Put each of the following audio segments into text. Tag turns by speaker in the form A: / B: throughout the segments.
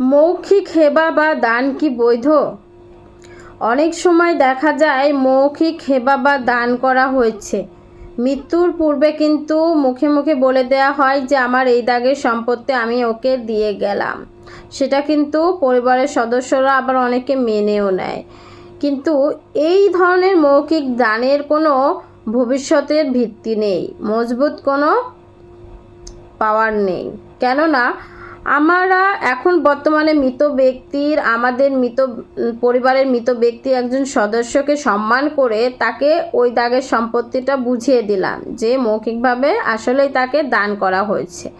A: মৌখিক হেবা বা দান কি বৈধ? অনেক সময় দেখা যায় মৌখিক হেবা বা দান করা হয়েছে। মৃত্যুর পূর্বে কিন্তু মুখে মুখে বলে দেওয়া হয় যে, আমার এই দাগের সম্পত্তি আমি ওকে দিয়ে গেলাম। সেটা কিন্তু পরিবারের সদস্যরা আবার অনেকে মেনেও নেয়। কিন্তু এই ধরনের মৌখিক দানের কোনো ভবিষ্যতের ভিত্তি নেই, মজবুত কোনো পাওয়ার নেই। কেননা আমরা এখন বর্তমানে মৃত ব্যক্তির, আমাদের মৃত পরিবারের মৃত ব্যক্তি একজন সদস্যকে সম্মান করে তাকে ওই দাগের সম্পত্তিটা বুঝিয়ে দিলাম যে মৌখিকভাবে আসলেই তাকে দান করা হয়েছে।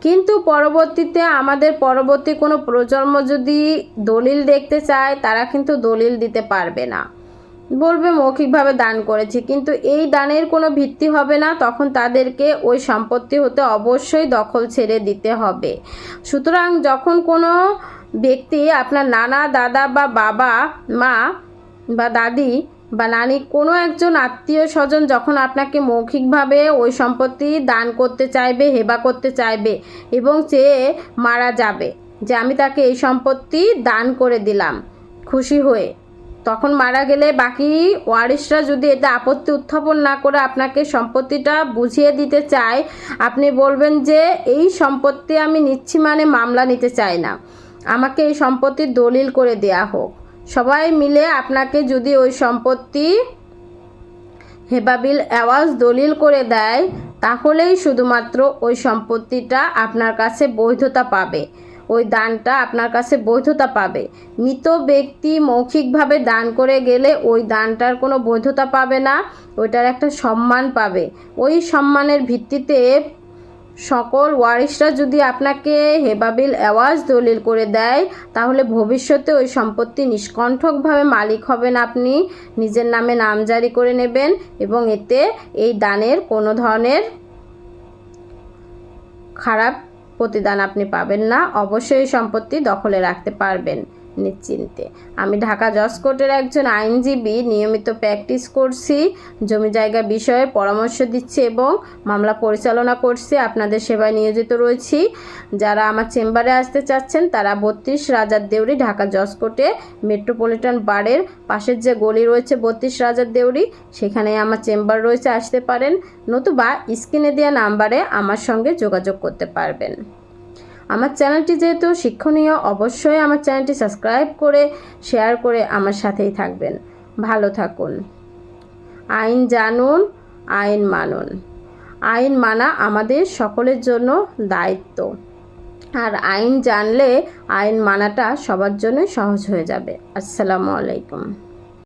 A: কিন্তু পরবর্তীতে আমাদের পরবর্তী কোনো প্রজন্ম যদি দলিল দেখতে চায়, তারা কিন্তু দলিল দিতে পারবে না। বলবে, মৌখিকভাবে দান করেছি। কিন্তু এই দানের কোনো ভিত্তি হবে না। তখন তাদেরকে ওই সম্পত্তি হতে অবশ্যই দখল ছেড়ে দিতে হবে। সুতরাং যখন কোনো ব্যক্তি আপনার নানা, দাদা বা বাবা, মা বা দাদি বা নানি, কোনো একজন আত্মীয় স্বজন যখন আপনাকে মৌখিকভাবে ওই সম্পত্তি দান করতে চাইবে, হেবা করতে চাইবে এবং চেয়ে মারা যাবে যে, আমি তাকে এই সম্পত্তি দান করে দিলাম, খুশি হয়ে। তখন মারা গেলে বাকি ওয়ারিশরা যদি এতে আপত্তি উত্থাপন না করে আপনাকে সম্পত্তিটা বুঝিয়ে দিতে চায়, আপনি বলবেন যে, এই সম্পত্তি আমি নিচ্ছি মানে মামলা নিতে চাই না। আমাকে এই সম্পত্তির দলিল করে দেয়া হোক। সবাই মিলে আপনাকে যদি ওই সম্পত্তি হেবাবিল অ্যাওয়াজ দলিল করে দেয়, তাহলেই শুধুমাত্র ওই সম্পত্তিটা আপনার কাছে বৈধতা পাবে। ওই দানটা আপনার কাছে বৈধতা পাবে। মৃত ব্যক্তি মৌখিকভাবে দান করে গেলে ওই দানটার কোনো বৈধতা পাবে না, ওইটার একটা সম্মান পাবে। ওই সম্মানের ভিত্তিতে সকল ওয়ারিশরা যদি আপনাকে হেবাবিল অ্যাওয়াজ দলিল করে দেয়, তাহলে ভবিষ্যতে ওই সম্পত্তি নিষ্কণ্ঠকভাবে মালিক হবেন আপনি। নিজের নামে নামজারি করে নেবেন এবং এতে এই দানের কোনো ধরনের খারাপ প্রতিদান আপনি পাবেন না। অবশ্যই সম্পত্তি দখলে রাখতে পারবেন। নিশ্চিন্তে। আমি ঢাকা জজ কোর্টের একজন আইনজীবী, নিয়মিত প্র্যাকটিস করছি, জমি জায়গা বিষয়ে পরামর্শ দিচ্ছি এবং মামলা পরিচালনা করছি, আপনাদের সেবায় নিয়োজিত রয়েছি। যারা আমার চেম্বারে আসতে চাচ্ছেন, তারা বত্রিশ রাজার দেউরি ঢাকা জজ কোর্টে মেট্রোপলিটন বারের পাশের যে গলি রয়েছে বত্রিশ রাজার দেউরি, সেখানে আমার চেম্বার রয়েছে, আসতে পারেন। নতুবা স্ক্রিনে দেওয়া নাম্বারে আমার সঙ্গে যোগাযোগ করতে পারবেন। আমার চ্যানেলটি যেহেতু শিক্ষণীয়, অবশ্যই আমার চ্যানেলটি সাবস্ক্রাইব করে, শেয়ার করে আমার সাথেই থাকবেন। ভালো থাকুন। আইন জানুন, আইন মানুন। আইন মানা আমাদের সকলের জন্য দায়িত্ব। আর আইন জানলে আইন মানাটা সবার জন্য সহজ হয়ে যাবে। আসসালামু আলাইকুম।